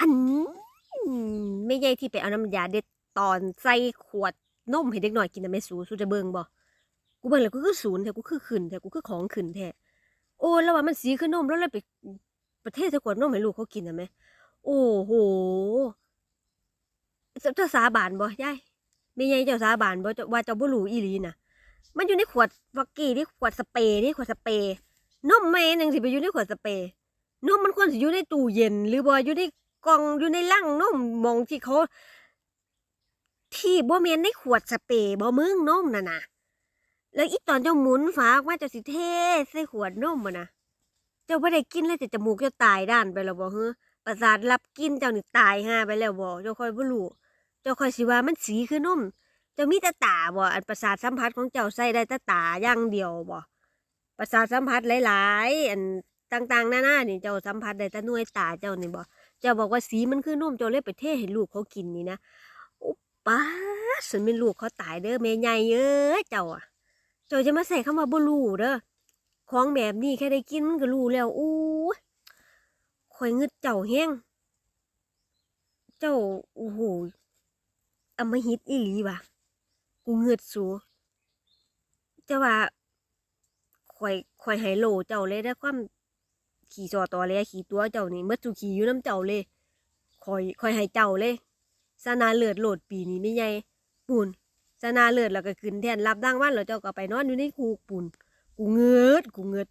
อันไม่ใช่ที่ไปเอาน้ำยาเด็ดตอนใส่ขวดนมให้เด็กหน่อยกินน่ะแม่สูสูจะเบิ่งบ่กูเบิ่งแล้วกูคือศูนย์แท้กูคือขึ้นแท้กูคือของขึ้นแท้โอ้แล้วว่ามันสีคือนนมแล้วเลยไปประเทศใส่ขวดนมให้ลูกเขากินน่ะแม่โอ้โหเจ้าสาบานบ่ยายแม่ใหญ่เจ้าสาบานบ่ว่าเจ้าบ่รู้อีหลีน่ะ มันอยู่ในขวดวักกี้นี่ขวดสเปรย์นี่ขวดสเปรย์นมแม่นึงสิไปอยู่ในขวดสเปรย์นมมันควรสิอยู่ในตู้เย็น หรือบ่อยู่ใน กล่องอยู่ในลังนมหมองที่เขา ที่บ่แม่นในขวดสเปรย์บ่มึงนมน่ะนะแล้วอีตอนเจ้าหมุนฝาออกมาเจ้าสิเทใส่ขวดนมอะนะเจ้าบ่ได้กินเลยแต่จมูกเจ้าตายด้านไปแล้วบ่เฮ้อประสาทรับกินเจ้านี่ตายห่าไปแล้วบ่เจ้าคอยบ่รู้เจ้าคอยสิว่ามันสีคือนมเจ้ามีต่ตาบ่อันประสาทสัมผัสของเจ้าใส่ได้ต่ตาอย่างเดียวบ่ประสาทสัมผัสหลาย ๆ อันต่างๆนานนี่เจ้าสัมผัสได้แต่หน่วยตาเจ้านี่บ่ เจ้าบอกว่าสีมันคือนมเจ้าเลยไปเทศให้ลูกเขากินนี่นะอุปป้าฉันเป็นลูกเขาตายเด้อแม่ใหญ่เอ้ยเจ้าอะ เจ้าจะมาใส่คำว่าบ่รู้เด้อของแบบนี้แค่ได้กินมันก็รู้แล้วอู้ข่อยงึดเจ้าแฮงเจ้าโอ้โหอมหิตอีหลีว่ะกูเงือดสูจะว่าข่อยข่อยให้โลเจ้าเลยได้ความ ขี่จอต่อเลยขี่ตัวเจ้านี่เมื่อจูขี่อยู่น้ำเจ้าเลยคอยคอยให้เจ้าเลยสนาเลือดโหลดปีนี้ไม่ใหญ่ปูนสนาเลือดแล้วก็ขึ้นแทนรับดังวันแล้วเจ้าก็ไปนอนอยู่ในคูกปูนกูเงือดกูเงือด